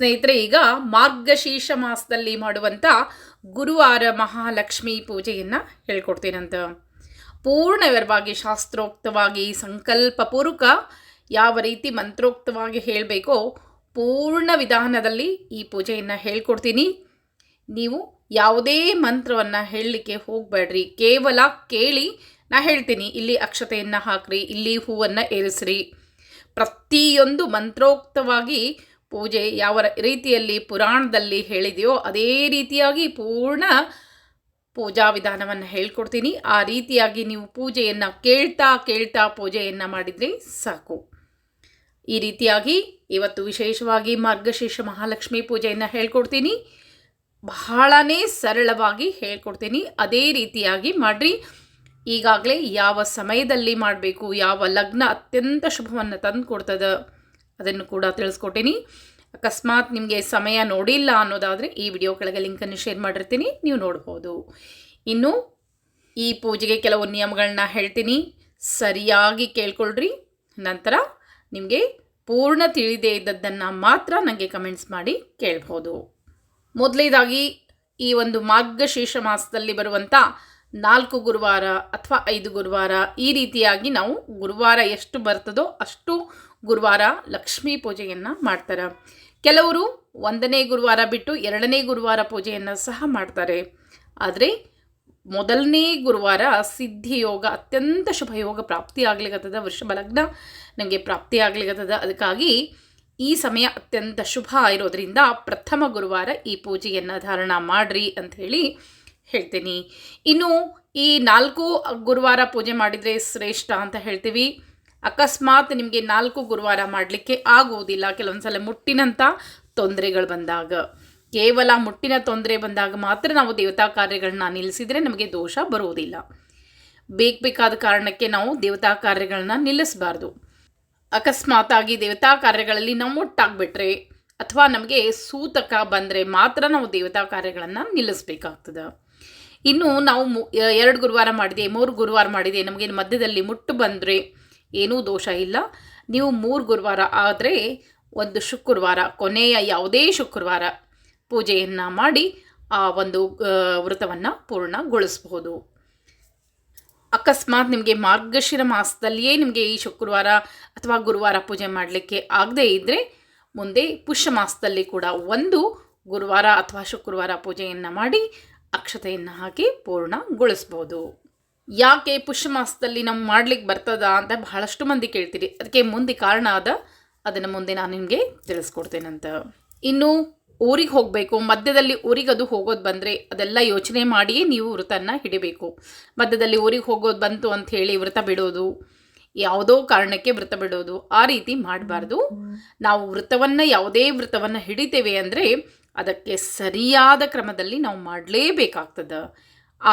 ಸ್ನೇಹಿತರೆ, ಈಗ ಮಾರ್ಗಶೀರ್ಷ ಮಾಸದಲ್ಲಿ ಮಾಡುವಂಥ ಗುರುವಾರ ಮಹಾಲಕ್ಷ್ಮಿ ಪೂಜೆಯನ್ನು ಹೇಳ್ಕೊಡ್ತೀನಂತ. ಪೂರ್ಣವಿರವಾಗಿ ಶಾಸ್ತ್ರೋಕ್ತವಾಗಿ, ಸಂಕಲ್ಪಪೂರ್ವಕ ಯಾವ ರೀತಿ ಮಂತ್ರೋಕ್ತವಾಗಿ ಹೇಳಬೇಕೋ ಪೂರ್ಣ ವಿಧಾನದಲ್ಲಿ ಈ ಪೂಜೆಯನ್ನು ಹೇಳ್ಕೊಡ್ತೀನಿ. ನೀವು ಯಾವುದೇ ಮಂತ್ರವನ್ನು ಹೇಳಲಿಕ್ಕೆ ಹೋಗಬೇಡ್ರಿ. ಕೇವಲ ಕೇಳಿ ನಾ ಹೇಳ್ತೀನಿ. ಇಲ್ಲಿ ಅಕ್ಷತೆಯನ್ನು ಹಾಕ್ರಿ, ಇಲ್ಲಿ ಹೂವನ್ನು ಏರಿಸ್ರಿ. ಪ್ರತಿಯೊಂದು ಮಂತ್ರೋಕ್ತವಾಗಿ ಪೂಜೆ ಯಾವ ರೀತಿಯಲ್ಲಿ ಪುರಾಣದಲ್ಲಿ ಹೇಳಿದೆಯೋ ಅದೇ ರೀತಿಯಾಗಿ ಪೂರ್ಣ ಪೂಜಾ ವಿಧಾನವನ್ನು ಹೇಳ್ಕೊಡ್ತೀನಿ. ಆ ರೀತಿಯಾಗಿ ನೀವು ಪೂಜೆಯನ್ನು ಕೇಳ್ತಾ ಕೇಳ್ತಾ ಪೂಜೆಯನ್ನು ಮಾಡಿದರೆ ಸಾಕು. ಈ ರೀತಿಯಾಗಿ ಇವತ್ತು ವಿಶೇಷವಾಗಿ ಮಾರ್ಗಶೀರ್ಷ ಮಹಾಲಕ್ಷ್ಮಿ ಪೂಜೆಯನ್ನು ಹೇಳ್ಕೊಡ್ತೀನಿ. ಬಹಳನೇ ಸರಳವಾಗಿ ಹೇಳ್ಕೊಡ್ತೀನಿ. ಅದೇ ರೀತಿಯಾಗಿ ಮಾಡಿರಿ. ಈಗಾಗಲೇ ಯಾವ ಸಮಯದಲ್ಲಿ ಮಾಡಬೇಕು, ಯಾವ ಲಗ್ನ ಅತ್ಯಂತ ಶುಭವನ್ನು ತಂದು ಕೊಡ್ತದೆ ಅದನ್ನು ಕೂಡ ತಿಳಿಸ್ಕೊಟ್ಟಿನಿ. ಅಕಸ್ಮಾತ್ ನಿಮಗೆ ಸಮಯ ನೋಡಿಲ್ಲ ಅನ್ನೋದಾದರೆ ಈ ವಿಡಿಯೋ ಕೆಳಗೆ ಲಿಂಕನ್ನು ಶೇರ್ ಮಾಡಿರ್ತೀನಿ, ನೀವು ನೋಡ್ಬೋದು. ಇನ್ನು ಈ ಪೂಜೆಗೆ ಕೆಲವು ನಿಯಮಗಳನ್ನ ಹೇಳ್ತೀನಿ. ಸರಿಯಾಗಿ ಕೇಳ್ಕೊಳ್ರಿ, ನಂತರ ನಿಮಗೆ ಪೂರ್ಣ ತಿಳಿದೇ ಇದ್ದದ್ದನ್ನು ಮಾತ್ರ ನನಗೆ ಕಮೆಂಟ್ಸ್ ಮಾಡಿ ಕೇಳ್ಬೋದು. ಮೊದಲೇದಾಗಿ ಈ ಒಂದು ಮಾರ್ಗಶೀರ್ಷ ಮಾಸದಲ್ಲಿ ಬರುವಂಥ ನಾಲ್ಕು ಗುರುವಾರ ಅಥವಾ ಐದು ಗುರುವಾರ ಈ ರೀತಿಯಾಗಿ ನಾವು ಗುರುವಾರ ಎಷ್ಟು ಬರ್ತದೋ ಅಷ್ಟು ಗುರುವಾರ ಲಕ್ಷ್ಮೀ ಪೂಜೆಯನ್ನು ಮಾಡ್ತಾರೆ. ಕೆಲವರು ಒಂದನೇ ಗುರುವಾರ ಬಿಟ್ಟು ಎರಡನೇ ಗುರುವಾರ ಪೂಜೆಯನ್ನು ಸಹ ಮಾಡ್ತಾರೆ. ಆದರೆ ಮೊದಲನೇ ಗುರುವಾರ ಸಿದ್ಧಿಯೋಗ ಅತ್ಯಂತ ಶುಭ ಯೋಗ ಪ್ರಾಪ್ತಿ ಆಗ್ಲಿಕ್ಕತ್ತದ ವೃಷಭ ಲಗ್ನ ನನಗೆ ಪ್ರಾಪ್ತಿ ಆಗ್ಲಿಕ್ಕತ್ತದ ಅದಕ್ಕಾಗಿ ಈ ಸಮಯ ಅತ್ಯಂತ ಶುಭ ಇರೋದರಿಂದ ಪ್ರಥಮ ಗುರುವಾರ ಈ ಪೂಜೆಯನ್ನು ಧಾರಣ ಮಾಡ್ರಿ ಹೇಳಿ ಹೇಳ್ತೀನಿ. ಇನ್ನು ಈ ನಾಲ್ಕು ಗುರುವಾರ ಪೂಜೆ ಮಾಡಿದರೆ ಶ್ರೇಷ್ಠ ಅಂತ ಹೇಳ್ತೀವಿ. ಅಕಸ್ಮಾತ್ ನಿಮಗೆ ನಾಲ್ಕು ಗುರುವಾರ ಮಾಡಲಿಕ್ಕೆ ಆಗುವುದಿಲ್ಲ ಕೆಲವೊಂದು ಸಲ ಮುಟ್ಟಿನಂಥ ತೊಂದರೆಗಳು ಬಂದಾಗ. ಕೇವಲ ಮುಟ್ಟಿನ ತೊಂದರೆ ಬಂದಾಗ ಮಾತ್ರ ನಾವು ದೇವತಾ ಕಾರ್ಯಗಳನ್ನ ನಿಲ್ಲಿಸಿದರೆ ನಮಗೆ ದೋಷ ಬರುವುದಿಲ್ಲ ಬೇಕು ಬೇಕಾದ ಕಾರಣಕ್ಕೆ ನಾವು ದೇವತಾ ಕಾರ್ಯಗಳನ್ನ ನಿಲ್ಲಿಸಬಾರ್ದು. ಅಕಸ್ಮಾತಾಗಿ ದೇವತಾ ಕಾರ್ಯಗಳಲ್ಲಿ ನಾವು ಮುಟ್ಟಾಗ್ಬಿಟ್ರೆ ಅಥವಾ ನಮಗೆ ಸೂತಕ ಬಂದರೆ ಮಾತ್ರ ನಾವು ದೇವತಾ ಕಾರ್ಯಗಳನ್ನು ನಿಲ್ಲಿಸಬೇಕಾಗ್ತದೆ. ಇನ್ನು ನಾವು ಎರಡು ಗುರುವಾರ ಮಾಡಿದೆ, ಮೂರು ಗುರುವಾರ ಮಾಡಿದೆ, ನಮಗೆ ಮಧ್ಯದಲ್ಲಿ ಮುಟ್ಟು ಬಂದರೆ ಏನೂ ದೋಷ ಇಲ್ಲ. ನೀವು ಮೂರು ಗುರುವಾರ ಆದರೆ ಒಂದು ಶುಕ್ರವಾರ, ಕೊನೆಯ ಯಾವುದೇ ಶುಕ್ರವಾರ ಪೂಜೆಯನ್ನು ಮಾಡಿ ಆ ಒಂದು ವ್ರತವನ್ನು ಪೂರ್ಣಗೊಳಿಸ್ಬೋದು ಅಕಸ್ಮಾತ್ ನಿಮಗೆ ಮಾರ್ಗಶಿರ ಮಾಸದಲ್ಲಿಯೇ ನಿಮಗೆ ಈ ಶುಕ್ರವಾರ ಅಥವಾ ಗುರುವಾರ ಪೂಜೆ ಮಾಡಲಿಕ್ಕೆ ಆಗದೇ ಇದ್ದರೆ ಮುಂದೆ ಪುಷ್ಯ ಮಾಸದಲ್ಲಿ ಕೂಡ ಒಂದು ಗುರುವಾರ ಅಥವಾ ಶುಕ್ರವಾರ ಪೂಜೆಯನ್ನು ಮಾಡಿ ಅಕ್ಷತೆಯನ್ನು ಹಾಕಿ ಪೂರ್ಣಗೊಳಿಸ್ಬೋದು ಯಾಕೆ ಪುಷ್ಯ ಮಾಸದಲ್ಲಿ ನಾವು ಮಾಡ್ಲಿಕ್ಕೆ ಬರ್ತದ ಅಂತ ಬಹಳಷ್ಟು ಮಂದಿ ಕೇಳ್ತೀರಿ. ಅದಕ್ಕೆ ಮುಂದೆ ಕಾರಣ ಅದ ಅದನ್ನು ಮುಂದೆ ನಾನು ನಿಮಗೆ ತಿಳಿಸ್ಕೊಡ್ತೇನಂತ ಇನ್ನು ಊರಿಗೆ ಹೋಗಬೇಕು, ಮಧ್ಯದಲ್ಲಿ ಊರಿಗೆ ಅದು ಹೋಗೋದು ಬಂದರೆ ಅದೆಲ್ಲ ಯೋಚನೆ ಮಾಡಿಯೇ ನೀವು ವೃತನ ಹಿಡಿಬೇಕು. ಮಧ್ಯದಲ್ಲಿ ಊರಿಗೆ ಹೋಗೋದು ಬಂತು ಅಂತ ಹೇಳಿ ವ್ರತ ಬಿಡೋದು, ಯಾವುದೋ ಕಾರಣಕ್ಕೆ ವ್ರತ ಬಿಡೋದು, ಆ ರೀತಿ ಮಾಡಬಾರ್ದು. ನಾವು ವೃತವನ್ನು ಯಾವುದೇ ವೃತವನ್ನು ಹಿಡಿತೇವೆ ಅಂದರೆ ಅದಕ್ಕೆ ಸರಿಯಾದ ಕ್ರಮದಲ್ಲಿ ನಾವು ಮಾಡಲೇಬೇಕಾಗ್ತದೆ. ಆ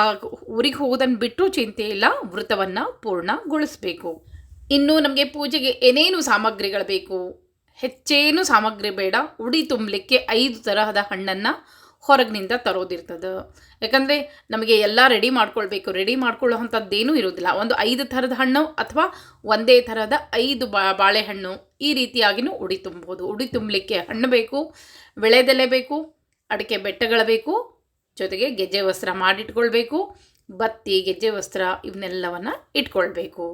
ಊರಿಗೆ ಹೋಗೋದನ್ನು ಬಿಟ್ಟು ಚಿಂತೆ ಇಲ್ಲ ವೃತವನ್ನು ಪೂರ್ಣಗೊಳಿಸಬೇಕು. ಇನ್ನು ನಮಗೆ ಪೂಜೆಗೆ ಏನೇನು ಸಾಮಗ್ರಿಗಳು ಬೇಕು? ಹೆಚ್ಚೇನು ಸಾಮಗ್ರಿ ಬೇಡ, ಉಡಿ ತುಂಬಲಿಕ್ಕೆ ಐದು ತರಹದ ಹಣ್ಣನ್ನು ಹೊರಗಿನಿಂದ ತರೋದಿರ್ತದೆ. ಯಾಕಂದರೆ ನಮಗೆ ಎಲ್ಲ ರೆಡಿ ಮಾಡ್ಕೊಳ್ಬೇಕು ರೆಡಿ ಮಾಡ್ಕೊಳ್ಳೋ ಅಂಥದ್ದೇನೂ ಇರೋದಿಲ್ಲ ಒಂದು ಐದು ಥರದ ಹಣ್ಣು ಅಥವಾ ಒಂದೇ ಥರದ ಐದು ಬಾ, ಬಾಳೆಹಣ್ಣು ಈ ರೀತಿಯಾಗಿಯೂ ಉಡಿ ತುಂಬೋದು. ಉಡಿ ತುಂಬಲಿಕ್ಕೆ ಹಣ್ಣು ಬೇಕು, ಬೆಳೆದೆಲೆ ಬೇಕು, ಅಡಿಕೆ ಬೆಟ್ಟಗಳು ಬೇಕು ಜೊತೆಗೆ ಗೆಜ್ಜೆ ವಸ್ತ್ರ ಮಾಡಿಟ್ಕೊಳ್ಬೇಕು, ಬತ್ತಿ, ಗೆಜ್ಜೆ ವಸ್ತ್ರ ಇವನ್ನೆಲ್ಲವನ್ನು ಇಟ್ಕೊಳ್ಬೇಕು.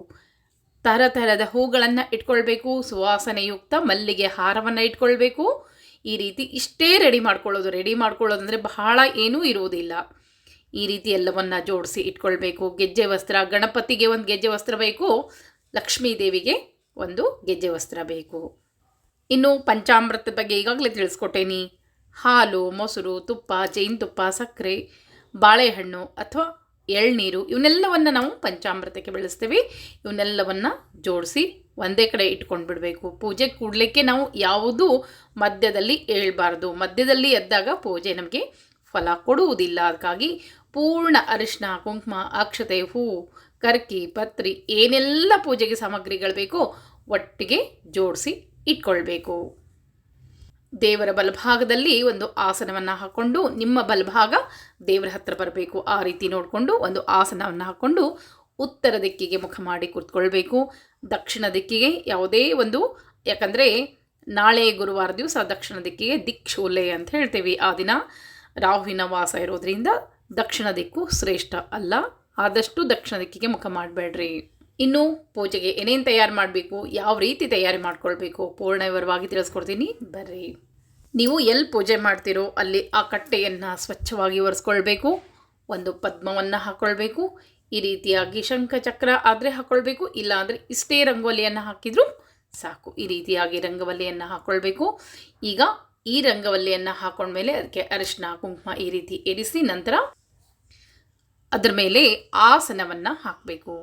ಥರ ಥರದ ಹೂಗಳನ್ನು ಇಟ್ಕೊಳ್ಬೇಕು, ಸುವಾಸನೆಯುಕ್ತ ಮಲ್ಲಿಗೆ ಹಾರವನ್ನು ಇಟ್ಕೊಳ್ಬೇಕು. ಈ ರೀತಿ ಇಷ್ಟೇ ರೆಡಿ ಮಾಡ್ಕೊಳ್ಳೋದು. ರೆಡಿ ಮಾಡ್ಕೊಳ್ಳೋದಂದರೆ ಬಹಳ ಏನೂ ಇರುವುದಿಲ್ಲ. ಈ ರೀತಿ ಎಲ್ಲವನ್ನು ಜೋಡಿಸಿ ಇಟ್ಕೊಳ್ಬೇಕು. ಗೆಜ್ಜೆ ವಸ್ತ್ರ, ಗಣಪತಿಗೆ ಒಂದು ಗೆಜ್ಜೆ ವಸ್ತ್ರ ಬೇಕು ಲಕ್ಷ್ಮೀ ದೇವಿಗೆ ಒಂದು ಗೆಜ್ಜೆ ವಸ್ತ್ರ ಬೇಕು. ಇನ್ನು ಪಂಚಾಮೃತದ ಬಗ್ಗೆ ಈಗಾಗಲೇ ತಿಳಿಸ್ಕೊಟ್ಟೇನಿ. ಹಾಲು, ಮೊಸರು, ತುಪ್ಪ ಜೇನುತುಪ್ಪ ಸಕ್ಕರೆ, ಬಾಳೆಹಣ್ಣು ಅಥವಾ ಎಳ್ನೀರು ಇವನ್ನೆಲ್ಲವನ್ನು ನಾವು ಪಂಚಾಮೃತಕ್ಕೆ ಬೆಳೆಸ್ತೀವಿ. ಇವನ್ನೆಲ್ಲವನ್ನು ಜೋಡಿಸಿ ಒಂದೇ ಕಡೆ ಇಟ್ಕೊಂಡು ಬಿಡಬೇಕು. ಪೂಜೆ ಕೂಡಲಿಕ್ಕೆ ನಾವು ಯಾವುದೂ ಮಧ್ಯದಲ್ಲಿ ಏಳಬಾರ್ದು ಮಧ್ಯದಲ್ಲಿ ಎದ್ದಾಗ ಪೂಜೆ ನಮಗೆ ಫಲ ಕೊಡುವುದಿಲ್ಲ. ಅದಕ್ಕಾಗಿ ಪೂರ್ಣ ಅರಿಶಿನ ಕುಂಕುಮ, ಅಕ್ಷತೆ, ಹೂ, ಕರ್ಕಿ, ಪತ್ರಿ ಏನೆಲ್ಲ ಪೂಜೆಗೆ ಸಾಮಗ್ರಿಗಳು ಬೇಕೋ ಒಟ್ಟಿಗೆ ಜೋಡಿಸಿ ಇಟ್ಕೊಳ್ಬೇಕು. ದೇವರ ಬಲಭಾಗದಲ್ಲಿ ಒಂದು ಆಸನವನ್ನು ಹಾಕ್ಕೊಂಡು ನಿಮ್ಮ ಬಲಭಾಗ ದೇವರ ಹತ್ರ ಬರಬೇಕು. ಆ ರೀತಿ ನೋಡಿಕೊಂಡು ಒಂದು ಆಸನವನ್ನು ಹಾಕ್ಕೊಂಡು ಉತ್ತರ ದಿಕ್ಕಿಗೆ ಮುಖ ಮಾಡಿ ಕೂತ್ಕೊಳ್ಬೇಕು. ದಕ್ಷಿಣ ದಿಕ್ಕಿಗೆ ಯಾವುದೇ ಒಂದು, ಯಾಕಂದರೆ ನಾಳೆ ಗುರುವಾರ ದಿವಸ ದಕ್ಷಿಣ ದಿಕ್ಕಿಗೆ ದಿಕ್ಷೋಲೆ ಅಂತ ಹೇಳ್ತೀವಿ ಆ ದಿನ. ರಾಹುವಿನ ವಾಸ ಇರೋದ್ರಿಂದ ದಕ್ಷಿಣ ದಿಕ್ಕು ಶ್ರೇಷ್ಠ ಅಲ್ಲ. ಆದಷ್ಟು ದಕ್ಷಿಣ ದಿಕ್ಕಿಗೆ ಮುಖ ಮಾಡಬೇಡ್ರಿ. ಇನ್ನು ಪೂಜೆಗೆ ಏನೇನು ತಯಾರು ಮಾಡಬೇಕು, ಯಾವ ರೀತಿ ತಯಾರಿ ಮಾಡ್ಕೊಳ್ಬೇಕು ಪೂರ್ಣ ವಿವರವಾಗಿ ತಿಳಿಸ್ಕೊಡ್ತೀನಿ. ಬರ್ರಿ. ನೀವು ಎಲ್ಲಿ ಪೂಜೆ ಮಾಡ್ತೀರೋ ಅಲ್ಲಿ ಆ ಕಟ್ಟೆಯನ್ನು ಸ್ವಚ್ಛವಾಗಿ ಒರೆಸ್ಕೊಳ್ಬೇಕು, ಒಂದು ಪದ್ಮವನ್ನು ಹಾಕ್ಕೊಳ್ಬೇಕು ಈ ರೀತಿಯಾಗಿ ಶಂಖಚಕ್ರ ಆದರೆ ಹಾಕ್ಕೊಳ್ಬೇಕು ಇಲ್ಲ ಅಂದರೆ ಇಷ್ಟೇ ರಂಗೋಲಿಯನ್ನು ಹಾಕಿದರೂ ಸಾಕು, ಈ ರೀತಿಯಾಗಿ ರಂಗವಲ್ಲಿಯನ್ನು ಹಾಕ್ಕೊಳ್ಬೇಕು ಈಗ ಈ ರಂಗವಲ್ಲಿಯನ್ನು ಹಾಕೊಂಡ್ಮೇಲೆ ಅದಕ್ಕೆ ಅರಿಶಿನ, ಕುಂಕುಮ ಈ ರೀತಿ ಇರಿಸಿ ನಂತರ ಅದರ ಮೇಲೆ ಆಸನವನ್ನು ಹಾಕಬೇಕು.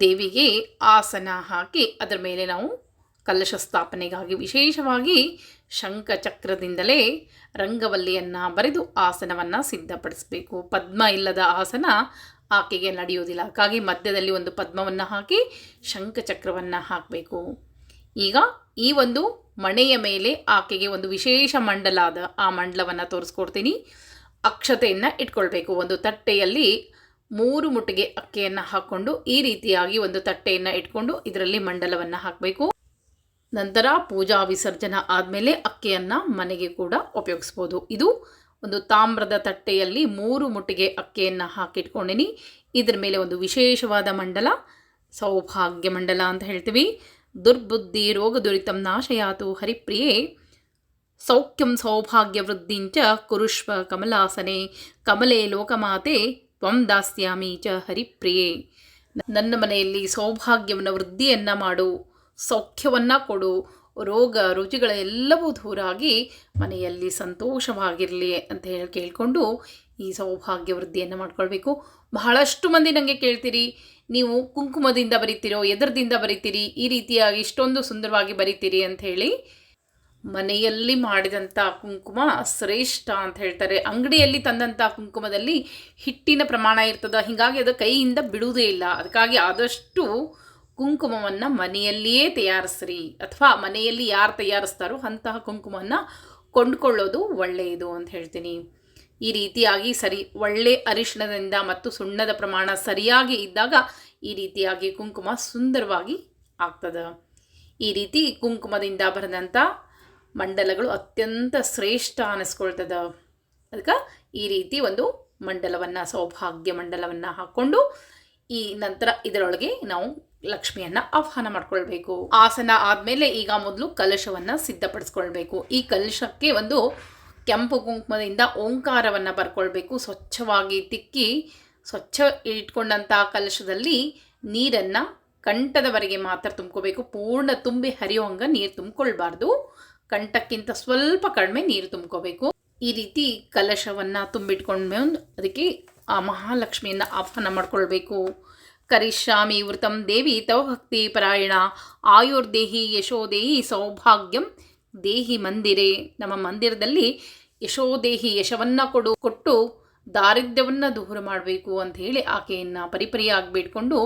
ದೇವಿಗೆ ಆಸನ ಹಾಕಿ ಅದರ ಮೇಲೆ ನಾವು ಕಲಶ ಸ್ಥಾಪನೆಗಾಗಿ ವಿಶೇಷವಾಗಿ ಶಂಖಚಕ್ರದಿಂದಲೇ ರಂಗವಲ್ಲಿಯನ್ನು ಬರೆದು ಆಸನವನ್ನು ಸಿದ್ಧಪಡಿಸಬೇಕು. ಪದ್ಮ ಇಲ್ಲದ ಆಸನ ಆಕೆಗೆ ನಡೆಯುವುದಿಲ್ಲ. ಹಾಗಾಗಿ ಮಧ್ಯದಲ್ಲಿ ಒಂದು ಪದ್ಮವನ್ನು ಹಾಕಿ ಶಂಖಚಕ್ರವನ್ನು ಹಾಕಬೇಕು. ಈಗ ಈ ಒಂದು ಮಣೆಯ ಮೇಲೆ ಆಕೆಗೆ ಒಂದು ವಿಶೇಷ ಮಂಡಲದ ಆ ಮಂಡಲವನ್ನು ತೋರಿಸ್ಕೊಡ್ತೀನಿ. ಅಕ್ಷತೆಯನ್ನು ಇಟ್ಕೊಳ್ಬೇಕು. ಒಂದು ತಟ್ಟೆಯಲ್ಲಿ ಮೂರು ಮುಟ್ಟಿಗೆ ಅಕ್ಕಿಯನ್ನು ಹಾಕ್ಕೊಂಡು ಈ ರೀತಿಯಾಗಿ ಒಂದು ತಟ್ಟೆಯನ್ನು ಇಟ್ಕೊಂಡು ಇದರಲ್ಲಿ ಮಂಡಲವನ್ನು ಹಾಕಬೇಕು. ನಂತರ ಪೂಜಾ ವಿಸರ್ಜನೆ ಆದಮೇಲೆ ಅಕ್ಕಿಯನ್ನು ಮನೆಗೆ ಕೂಡ ಉಪಯೋಗಿಸ್ಬೋದು. ಇದು ಒಂದು ತಾಮ್ರದ ತಟ್ಟೆಯಲ್ಲಿ ಮೂರು ಮುಟ್ಟಿಗೆ ಅಕ್ಕಿಯನ್ನು ಹಾಕಿಟ್ಕೊಂಡಿನಿ. ಇದ್ರ ಮೇಲೆ ಒಂದು ವಿಶೇಷವಾದ ಮಂಡಲ, ಸೌಭಾಗ್ಯ ಮಂಡಲ ಅಂತ ಹೇಳ್ತೀವಿ. ದುರ್ಬುದ್ಧಿ, ರೋಗ ದುರಿತಂ ನಾಶಯಾತು ಹರಿಪ್ರಿಯೆ. ಸೌಖ್ಯಂ ಸೌಭಾಗ್ಯ ವೃದ್ಧಿಂಚ, ಕುರುಷ್ವ ಕಮಲಾಸನೆ. ಕಮಲೆ ಲೋಕಮಾತೆ. ತ್ವಂ ದಾಸ್ಯಾಮಿ ಚ ಹರಿಪ್ರಿಯೆ. ನನ್ನ ಮನೆಯಲ್ಲಿ ಸೌಭಾಗ್ಯವನ್ನು, ವೃದ್ಧಿಯನ್ನು ಮಾಡು, ಸೌಖ್ಯವನ್ನು ಕೊಡು. ರೋಗ ರುಚಿಗಳೆಲ್ಲವೂ ದೂರಾಗಿ ಮನೆಯಲ್ಲಿ ಸಂತೋಷವಾಗಿರಲಿ ಅಂತ ಹೇಳಿ ಕೇಳಿಕೊಂಡು ಈ ಸೌಭಾಗ್ಯ ವೃದ್ಧಿಯನ್ನು ಮಾಡ್ಕೊಳ್ಬೇಕು. ಬಹಳಷ್ಟು ಮಂದಿ ನನಗೆ ಕೇಳ್ತೀರಿ, ನೀವು ಕುಂಕುಮದಿಂದ ಬರಿತೀರೋ, ಎದರದಿಂದ ಬರಿತೀರಿ, ಈ ರೀತಿಯಾಗಿ ಇಷ್ಟೊಂದು ಸುಂದರವಾಗಿ ಬರಿತೀರಿ ಹೇಳಿ ಮನೆಯಲ್ಲಿ ಮಾಡಿದಂಥ ಕುಂಕುಮ ಶ್ರೇಷ್ಠ ಅಂತ ಹೇಳ್ತಾರೆ. ಅಂಗಡಿಯಲ್ಲಿ ತಂದಂಥ ಕುಂಕುಮದಲ್ಲಿ ಹಿಟ್ಟಿನ ಪ್ರಮಾಣ ಇರ್ತದೆ. ಹೀಗಾಗಿ ಅದು ಕೈಯಿಂದ ಬಿಡುವುದೇ ಇಲ್ಲ. ಅದಕ್ಕಾಗಿ ಆದಷ್ಟು ಕುಂಕುಮವನ್ನು ಮನೆಯಲ್ಲಿಯೇ ತಯಾರಿಸ್ರಿ. ಅಥವಾ ಮನೆಯಲ್ಲಿ ಯಾರು ತಯಾರಿಸ್ತಾರೋ ಅಂತಹ ಕುಂಕುಮವನ್ನು ಕೊಂಡುಕೊಳ್ಳೋದು ಒಳ್ಳೆಯದು ಅಂತ ಹೇಳ್ತೀನಿ. ಈ ರೀತಿಯಾಗಿ ಸರಿ, ಒಳ್ಳೆ ಅರಿಶಿಣದಿಂದ ಮತ್ತು ಸುಣ್ಣದ ಪ್ರಮಾಣ ಸರಿಯಾಗಿ ಇದ್ದಾಗ ಈ ರೀತಿಯಾಗಿ ಕುಂಕುಮ ಸುಂದರವಾಗಿ ಆಗ್ತದೆ. ಈ ರೀತಿ ಕುಂಕುಮದಿಂದ ಬರೆದಂಥ ಮಂಡಲಗಳು ಅತ್ಯಂತ ಶ್ರೇಷ್ಠ ಅನ್ನಿಸ್ಕೊಳ್ತದ ಅದಕ್ಕೆ ಈ ರೀತಿ ಒಂದು ಮಂಡಲವನ್ನು, ಸೌಭಾಗ್ಯ ಮಂಡಲವನ್ನು ಹಾಕ್ಕೊಂಡು ಈ ನಂತರ ಇದರೊಳಗೆ ನಾವು ಲಕ್ಷ್ಮಿಯನ್ನು ಆಹ್ವಾನ ಮಾಡ್ಕೊಳ್ಬೇಕು. ಆಸನ ಆದಮೇಲೆ ಈಗ ಮೊದಲು ಕಲಶವನ್ನು ಸಿದ್ಧಪಡಿಸ್ಕೊಳ್ಬೇಕು. ಈ ಕಲಶಕ್ಕೆ ಒಂದು ಕೆಂಪು ಕುಂಕುಮದಿಂದ ಓಂಕಾರವನ್ನು ಬರ್ಕೊಳ್ಬೇಕು. ಸ್ವಚ್ಛವಾಗಿ ತಿಕ್ಕಿ, ಸ್ವಚ್ಛ ಇಟ್ಕೊಂಡಂಥ ಕಲಶದಲ್ಲಿ ನೀರನ್ನು ಕಂಠದವರೆಗೆ ಮಾತ್ರ ತುಂಬ್ಕೋಬೇಕು. ಪೂರ್ಣ ತುಂಬಿ ಹರಿಯುವಂಗೆ ನೀರು ತುಂಬಿಕೊಳ್ಬಾರ್ದು. ಕಂಠಕ್ಕಿಂತ ಸ್ವಲ್ಪ ಕಡಿಮೆ ನೀರು ತುಂಬ್ಕೋಬೇಕು. ಈ ರೀತಿ ಕಲಶವನ್ನು ತುಂಬಿಟ್ಕೊಂಡ್ಮೇಲೆ ಅದಕ್ಕೆ ಆ ಮಹಾಲಕ್ಷ್ಮಿಯನ್ನು ಆಹ್ವಾನ ಮಾಡ್ಕೊಳ್ಬೇಕು. ಕರಿಷ್ಯಾಮಿ ವೃತಂ ದೇವಿ ತವ ಭಕ್ತಿ ಪರಾಯಣ. ಆಯುರ್ದೇಹಿ ಯಶೋದೇಹಿ ಸೌಭಾಗ್ಯಂ. ದೇಹಿ ಮಂದಿರೇ. ನಮ್ಮ ಮಂದಿರದಲ್ಲಿ ಯಶೋದೇಹಿ ಯಶವನ್ನು ಕೊಡು ಕೊಟ್ಟು ದಾರಿದ್ರ್ಯವನ್ನು ದೂರ ಮಾಡಬೇಕು ಅಂತ ಹೇಳಿ ಆಕೆಯನ್ನು ಪರಿಪರಿಯಾಗಿ ಬಿಟ್ಕೊಂಡು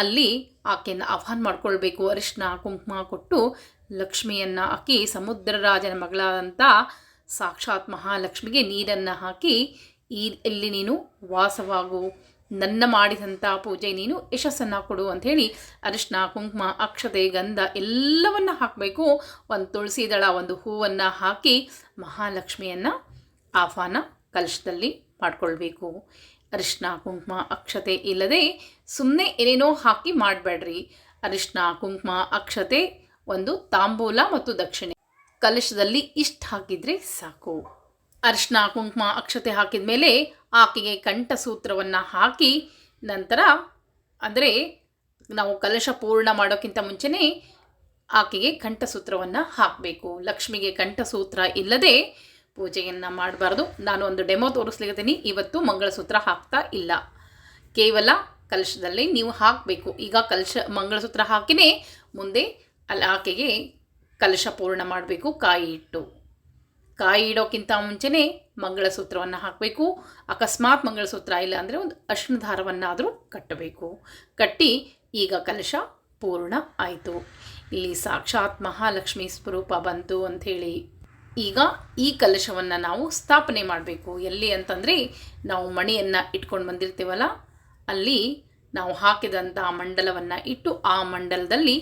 ಅಲ್ಲಿ ಆಕೆಯನ್ನು ಆಹ್ವಾನ ಮಾಡ್ಕೊಳ್ಬೇಕು. ಅರಿಶಿನ ಕುಂಕುಮ ಕೊಟ್ಟು ಲಕ್ಷ್ಮಿಯನ್ನು ಹಾಕಿ ಸಮುದ್ರ ರಾಜನ ಮಗಳಾದಂಥ ಸಾಕ್ಷಾತ್ ಮಹಾಲಕ್ಷ್ಮಿಗೆ ನೀರನ್ನು ಹಾಕಿ, ಈ, ಇಲ್ಲಿ ನೀನು ವಾಸವಾಗು. ನನ್ನ ಮಾಡಿದಂಥ ಪೂಜೆ ನೀನು ಯಶಸ್ಸನ್ನು ಕೊಡು ಅಂಥೇಳಿ ಅರಿಶಿನ ಕುಂಕುಮ, ಅಕ್ಷತೆ, ಗಂಧ ಎಲ್ಲವನ್ನು ಹಾಕಬೇಕು. ಒಂದು ತುಳಸಿ ದಳ, ಒಂದು ಹೂವನ್ನು ಹಾಕಿ ಮಹಾಲಕ್ಷ್ಮಿಯನ್ನು ಆಹ್ವಾನ ಕಲಶದಲ್ಲಿ ಮಾಡಿಕೊಳ್ಬೇಕು. ಅರಿಶಿನ ಕುಂಕುಮ, ಅಕ್ಷತೆ ಇಲ್ಲದೆ ಸುಮ್ಮನೆ ಏನೇನೋ ಹಾಕಿ ಮಾಡಬೇಡ್ರಿ. ಅರಿಶಿನ ಕುಂಕುಮ, ಅಕ್ಷತೆ ಒಂದು ತಾಂಬೂಲ ಮತ್ತು ದಕ್ಷಿಣೆ. ಕಲಶದಲ್ಲಿ ಇಷ್ಟು ಹಾಕಿದರೆ ಸಾಕು. ಅರಿಶಿನ ಕುಂಕುಮ, ಅಕ್ಷತೆ ಹಾಕಿದ ಮೇಲೆ ಆಕೆಗೆ ಕಂಠಸೂತ್ರವನ್ನು ಹಾಕಿ ನಂತರ ಅಂದರೆ ನಾವು ಕಲಶ ಪೂರ್ಣ ಮಾಡೋಕ್ಕಿಂತ ಮುಂಚೆನೇ ಆಕೆಗೆ ಕಂಠಸೂತ್ರವನ್ನು ಹಾಕಬೇಕು. ಲಕ್ಷ್ಮಿಗೆ ಕಂಠಸೂತ್ರ ಇಲ್ಲದೆ ಪೂಜೆಯನ್ನು ಮಾಡಬಾರ್ದು. ನಾನು ಒಂದು ಡೆಮೋ ತೋರಿಸ್ಲಿದ್ದೀನಿ ಇವತ್ತು ಮಂಗಳಸೂತ್ರ ಹಾಕ್ತಾ ಇಲ್ಲ. ಕೇವಲ ಕಲಶದಲ್ಲಿ ನೀವು ಹಾಕಬೇಕು. ಈಗ ಕಲಶ ಮಂಗಳಸೂತ್ರ ಹಾಕಿನೇ ಮುಂದೆ ಅಲ್ಲಿ ಆಕೆಗೆ ಕಲಶ ಪೂರ್ಣ ಮಾಡಬೇಕು, ಕಾಯಿ ಇಟ್ಟು. ಕಾಯಿ ಇಡೋಕ್ಕಿಂತ ಮುಂಚೆನೇ ಮಂಗಳಸೂತ್ರವನ್ನು ಹಾಕಬೇಕು. ಅಕಸ್ಮಾತ್ ಮಂಗಳಸೂತ್ರ ಇಲ್ಲ ಅಂದರೆ ಒಂದು ಅಶ್ನ ದಾರವನ್ನಾದರೂ ಕಟ್ಟಬೇಕು. ಕಟ್ಟಿ ಈಗ ಕಲಶ ಪೂರ್ಣ ಆಯಿತು. ಇಲ್ಲಿ ಸಾಕ್ಷಾತ್ ಮಹಾಲಕ್ಷ್ಮಿ ಸ್ವರೂಪ ಬಂತು ಅಂಥೇಳಿ. ಈಗ ಈ ಕಲಶವನ್ನು ನಾವು ಸ್ಥಾಪನೆ ಮಾಡಬೇಕು. ಎಲ್ಲಿ ಅಂತಂದರೆ ನಾವು ಮಣಿಯನ್ನು ಇಟ್ಕೊಂಡು ಬಂದಿರ್ತೀವಲ್ಲ, ಅಲ್ಲಿ ನಾವು ಹಾಕಿದಂಥ ಮಂಡಲವನ್ನು ಇಟ್ಟು ಆ ಮಂಡಲದಲ್ಲಿ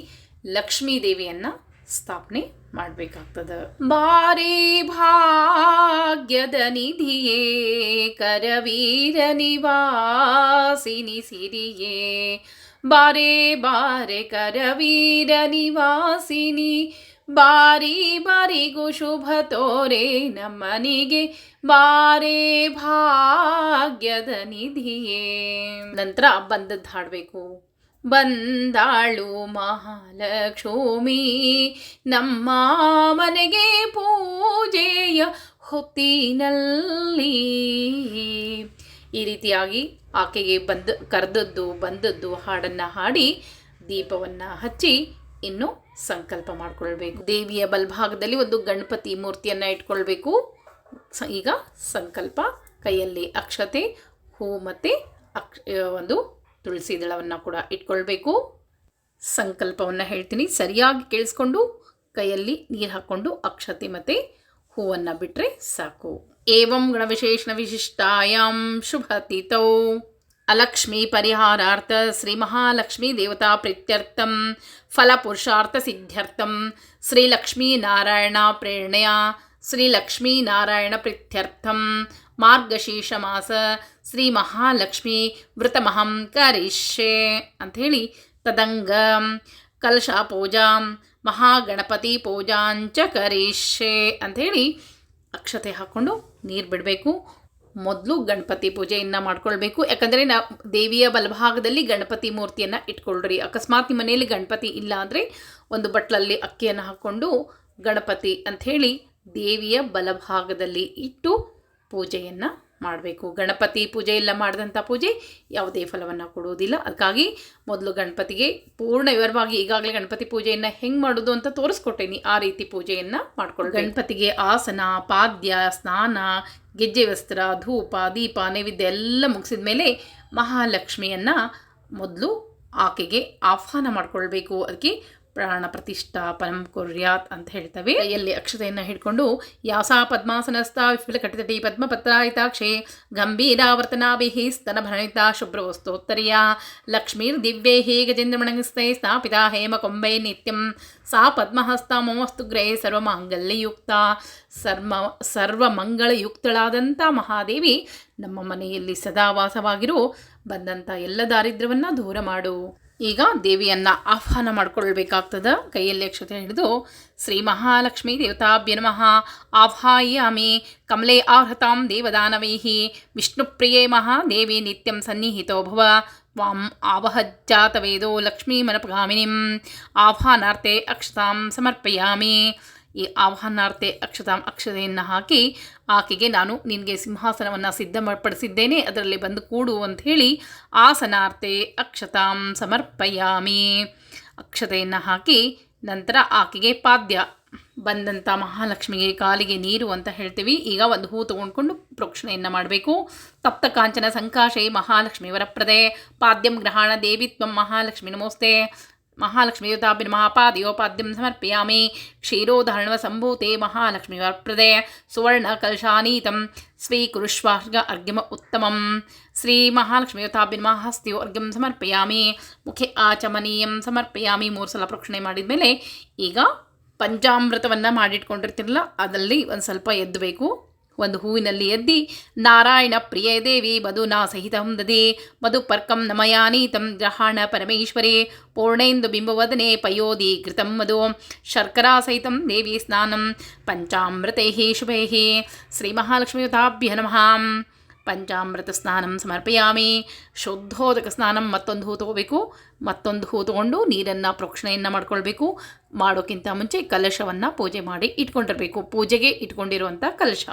ಲಕ್ಷ್ಮೀ ದೇವಿಯನ್ನು ಸ್ಥಾಪನೆ ಮಾಡಬೇಕಾಗ್ತದ. ಬಾರಿ ಭಾಗ್ಯದ ನಿಧಿಯೇ, ಕರವೀರ ನಿವಾಸಿನಿ ಸಿರಿಯೇ. ಬಾರೆ ಬಾರೆ ಕರವೀರ ನಿವಾಸಿನಿ, ಬಾರಿ ಬಾರಿಗೂ ಶುಭ ತೋರೆ ನಮ್ಮನಿಗೆ. ಬಾರೆ ಭಾಗ್ಯದ ನಿಧಿಯೇ. ನಂತರ ಬಂದದ್ದು ಹಾಡಬೇಕು. ಬಂದಾಳು ಮಹಾಲಕ್ಷ್ಮಿ. ನಮ್ಮ ಮನೆಗೆ ಪೂಜೆಯ ಹೊತ್ತಿನಲ್ಲಿ. ಈ ರೀತಿಯಾಗಿ ಆಕೆಗೆ ಬಂದ, ಕರೆದದ್ದು ಬಂದದ್ದು ಹಾಡನ್ನು ಹಾಡಿ ದೀಪವನ್ನು ಹಚ್ಚಿ ಇನ್ನು ಸಂಕಲ್ಪ ಮಾಡಿಕೊಳ್ಬೇಕು. ದೇವಿಯ ಬಲ್ಭಾಗದಲ್ಲಿ ಒಂದು ಗಣಪತಿ ಮೂರ್ತಿಯನ್ನು ಇಟ್ಕೊಳ್ಬೇಕು. ಈಗ ಸಂಕಲ್ಪ ಕೈಯಲ್ಲಿ ಅಕ್ಷತೆ, ಹೂ ಮತ್ತು ಅಕ್ಷ, ಒಂದು ತುಳಸಿ ದಳವನ್ನು ಕೂಡ ಇಟ್ಕೊಳ್ಬೇಕು. ಸಂಕಲ್ಪವನ್ನು ಹೇಳ್ತೀನಿ. ಸರಿಯಾಗಿ ಕೇಳಿಸ್ಕೊಂಡು ಕೈಯಲ್ಲಿ ನೀರು ಹಾಕ್ಕೊಂಡು ಅಕ್ಷತೆ ಮತ್ತು ಹೂವನ್ನು ಬಿಟ್ಟರೆ ಸಾಕು. ಏವಂ ಗಣವಿಶೇಷಣ ವಿಶಿಷ್ಟಾಯಾಂ ಶುಭತೀತೌ. ಅಲಕ್ಷ್ಮಿ ಪರಿಹಾರಾರ್ಥ ಶ್ರೀ ಮಹಾಲಕ್ಷ್ಮೀ ದೇವತಾ ಪ್ರೀತ್ಯರ್ಥಂ. ಫಲಪುರುಷಾರ್ಥ ಸಿದ್ಧ್ಯರ್ಥಂ. ಶ್ರೀ ಲಕ್ಷ್ಮೀ ನಾರಾಯಣ ಪ್ರೇರಣೆಯ. ಶ್ರೀ ಲಕ್ಷ್ಮೀ ನಾರಾಯಣ ಪ್ರೀತ್ಯರ್ಥಂ. ಮಾರ್ಗಶೀರ್ಷ ಮಾಸ ಶ್ರೀ ಮಹಾಲಕ್ಷ್ಮಿ ವೃತಮಹಂ ಕರಿಷ್ಯೆ ಅಂಥೇಳಿ ತದಂಗ ಕಲಶ ಪೂಜಾಂ ಮಹಾಗಣಪತಿ ಪೂಜಾಂಚ ಕರಿಷ್ಯೆ ಅಂಥೇಳಿ ಅಕ್ಷತೆ ಹಾಕ್ಕೊಂಡು ನೀರು ಬಿಡಬೇಕು. ಮೊದಲು ಗಣಪತಿ ಪೂಜೆಯನ್ನು ಮಾಡ್ಕೊಳ್ಬೇಕು. ಯಾಕಂದರೆ ನಾ ದೇವಿಯ ಬಲಭಾಗದಲ್ಲಿ ಗಣಪತಿ ಮೂರ್ತಿಯನ್ನು ಇಟ್ಕೊಳ್ರಿ. ಅಕಸ್ಮಾತ್ ನಿಮ್ಮ ಮನೆಯಲ್ಲಿ ಗಣಪತಿ ಇಲ್ಲ ಅಂದರೆ ಒಂದು ಬಟ್ಲಲ್ಲಿ ಅಕ್ಕಿಯನ್ನು ಹಾಕ್ಕೊಂಡು ಗಣಪತಿ ಅಂಥೇಳಿ ದೇವಿಯ ಬಲಭಾಗದಲ್ಲಿ ಇಟ್ಟು ಪೂಜೆಯನ್ನು ಮಾಡಬೇಕು. ಗಣಪತಿ ಪೂಜೆ ಎಲ್ಲ ಮಾಡಿದಂಥ ಪೂಜೆ ಯಾವುದೇ ಫಲವನ್ನು ಕೊಡುವುದಿಲ್ಲ. ಅದಕ್ಕಾಗಿ ಮೊದಲು ಗಣಪತಿಗೆ ಪೂರ್ಣ ವಿವರವಾಗಿ ಈಗಾಗಲೇ ಗಣಪತಿ ಪೂಜೆಯನ್ನು ಹೆಂಗೆ ಮಾಡೋದು ಅಂತ ತೋರಿಸ್ಕೊಟ್ಟೇನಿ. ಆ ರೀತಿ ಪೂಜೆಯನ್ನು ಮಾಡ್ಕೊಳ್ಳಿ ಗಣಪತಿಗೆ ಆಸನ, ಪಾದ್ಯ, ಸ್ನಾನ, ಗೆಜ್ಜೆ ವಸ್ತ್ರ, ಧೂಪ, ದೀಪ, ನೈವೇದ್ಯ ಎಲ್ಲ ಮುಗಿಸಿದ ಮೇಲೆ ಮಹಾಲಕ್ಷ್ಮಿಯನ್ನು ಮೊದಲು ಆಕೆಗೆ ಆಹ್ವಾನ ಮಾಡಿಕೊಳ್ಬೇಕು. ಅದಕ್ಕೆ ಪ್ರಾಣ ಪ್ರತಿಷ್ಠಾಪನಂ ಕುರ್ಯಾತ್ ಅಂತ ಹೇಳ್ತವೆ. ಕೈಯಲ್ಲಿ ಅಕ್ಷತೆಯನ್ನು ಹಿಡ್ಕೊಂಡು ಯಾಸಾ ಪದ್ಮಾಸನಸ್ಥ ವಿಫಲ ಕಟಿತಟಿ ಪದ್ಮಪತ್ರಾಯಿತಾಕ್ಷೆ ಗಂಭೀರಾವರ್ತನಾಭಿಃ ಸ್ತನಭರಣಿತ ಶುಭ್ರವಸ್ತೋತ್ತರಿಯ. ಲಕ್ಷ್ಮೀರ್ ದಿವ್ಯೈಃ ಗಜೇಂದ್ರಮಣಸ್ಥೈ ಸ್ಥಾಪಿತ ಹೇಮಕೊಂಬೈ ನಿತ್ಯಂ. ಸಾ ಪದ್ಮಹಸ್ತ ಮಮಸ್ತು ಸರ್ವ ಸರ್ವಮಾಂಗಲ್ಯಯುಕ್ತ. ಸರ್ಮ ಸರ್ವಮಂಗಳಯುಕ್ತಳಾದಂಥ ಮಹಾದೇವಿ ನಮ್ಮ ಮನೆಯಲ್ಲಿ ಸದಾ ವಾಸವಾಗಿರು. ಬಂದಂಥ ಎಲ್ಲ ದಾರಿದ್ರ್ಯವನ್ನು ದೂರ ಮಾಡು. ಈಗ ದೇವಿಯನ್ನು ಆಹ್ವಾನ ಮಾಡ್ಕೊಳ್ಬೇಕಾಗ್ತದ. ಕೈಯಲ್ಲಿ ಅಕ್ಷತೆ ಹಿಡಿದು, ಶ್ರೀ ಮಹಾಲಕ್ಷ್ಮೀ ದೇವತಾಭ್ಯ ನಮಃ. ಆಹ್ವಾಯಾಮಿ ಕಮಲೆ ಆಹೃತಾಂ ಪ್ರಿಯೇ ವಿಷ್ಣುಪ್ರಿಯೇ ಮಹಾದೇವಿ ನಿತ್ಯಂ ಸನ್ನಿಹಿತೋ ಭವ. ತ್ವಾಂ ಆವಹಜ್ಜಾತವೇದೋ ಲಕ್ಷ್ಮೀ ಮನಪಗಾಮಿನಿಂ ಆಹ್ವಾನಾರ್ಥೆ ಅಕ್ಷತಾಂ ಸಮರ್ಪಯಾಮಿ. ಈ ಆಹ್ವಾನಾರ್ಥೆ ಅಕ್ಷತಾಂ ಅಕ್ಷತೆಯನ್ನು ಹಾಕಿ, ಆಕೆಗೆ ನಾನು ನಿನಗೆ ಸಿಂಹಾಸನವನ್ನು ಸಿದ್ಧಪಡಿಸಿದ್ದೇನೆ, ಅದರಲ್ಲಿ ಬಂದು ಕೂಡು ಅಂತ ಹೇಳಿ ಆಸನಾರ್ಥೆ ಅಕ್ಷತಾಂ ಸಮರ್ಪಯಾಮಿ. ಅಕ್ಷತೆಯನ್ನು ಹಾಕಿ ನಂತರ ಆಕೆಗೆ ಪಾದ್ಯ ಬಂದಂಥ ಮಹಾಲಕ್ಷ್ಮಿಗೆ ಕಾಲಿಗೆ ನೀರು ಅಂತ ಹೇಳ್ತೀವಿ. ಈಗ ಒಂದು ಹೂ ತೊಗೊಂಡ್ಕೊಂಡು ಪ್ರೋಕ್ಷಣೆಯನ್ನು ಮಾಡಬೇಕು. ತಪ್ತ ಕಾಂಚನ ಸಂಕಾಶೆ ಮಹಾಲಕ್ಷ್ಮಿ ವರಪ್ರದೆ. ಪಾದ್ಯಂ ಗ್ರಹಣ ದೇವಿತ್ವಂ ಮಹಾಲಕ್ಷ್ಮಿ ನಮೋಸ್ತೆ. ಮಹಾಲಕ್ಷ್ಮೀಯುತಾಭಿನ ಮಹಾಪಾದಿಯೋಪಾದ್ಯಂ ಸಮರ್ಪಯಾಮಿ ಕ್ಷೀರೋಧಾರಣವ ಸಂಭೂತೆ ಮಹಾಲಕ್ಷ್ಮಿ ವರ್ಪ್ರದೆ ಸುವರ್ಣ ಕಲಶಾನೀತಂ ಸ್ವೀಕುರುಷ್ವಾರ್ಗ ಅರ್ಘ್ಯಮ ಉತ್ತಮಂ ಶ್ರೀ ಮಹಾಲಕ್ಷ್ಮಿಯುತಾಭಿನ ಮಹಾಸ್ತಿಯೋ ಅರ್ಘ್ಯಂ ಸಮರ್ಪಯಾಮಿ ಮುಖೆ ಆಚಮನೀಯಂ ಸಮರ್ಪಯಾಮಿ ಮೂರು ಸಲ ಪ್ರೋಕ್ಷಣೆ ಮಾಡಿದ ಮೇಲೆ ಈಗ ಪಂಚಾಮೃತವನ್ನು ಮಾಡಿಟ್ಕೊಂಡಿರ್ತಿರಲ್ಲ ಅದರಲ್ಲಿ ಒಂದು ಸ್ವಲ್ಪ ಎದ್ದಬೇಕು ಒಂದು ಹೂವಿನಲ್ಲಿ ಎದ್ದಿ, ನಾರಾಯಣ ಪ್ರಿಯ ದೇವಿ, ಮಧುನಾ ಸಹಿತಂ ದದೆ, ಮಧುಪರ್ಕಂ ನಮಯಾನೀತಂ ಗ್ರಹಾಣ ಪರಮೇಶ್ವರೇ, ಪೂರ್ಣೇಂದು ಬಿಂಬವದನೆ ಪಯೋದಿ ಕೃತಂ ಮಧು, ಶರ್ಕರಾ ಸಹಿತಂ ದೇವಿ ಸ್ನಾನಂ ಪಂಚಾಮೃತೈ ಶುಭೈ ಶ್ರೀ ಮಹಾಲಕ್ಷ್ಮಿಯುತಾಭ್ಯ ನಮಃ. ಪಂಚಾಮೃತ ಸ್ನಾನಂ ಸಮರ್ಪಯಾಮಿ, ಶುದ್ಧೋದಕ ಸ್ನಾನಂ ಮತ್ತೊಂದು ಹೂ ತೊಗೋಬೇಕು, ಮತ್ತೊಂದು ಹೂ ತೊಗೊಂಡು ನೀರನ್ನು ಪ್ರೋಕ್ಷಣೆಯನ್ನು ಮಾಡ್ಕೊಳ್ಬೇಕು, ಮಾಡೋಕ್ಕಿಂತ ಮುಂಚೆ ಕಲಶವನ್ನು ಪೂಜೆ ಮಾಡಿ ಇಟ್ಕೊಂಡಿರಬೇಕು, ಪೂಜೆಗೆ ಇಟ್ಕೊಂಡಿರುವಂಥ ಕಲಶ.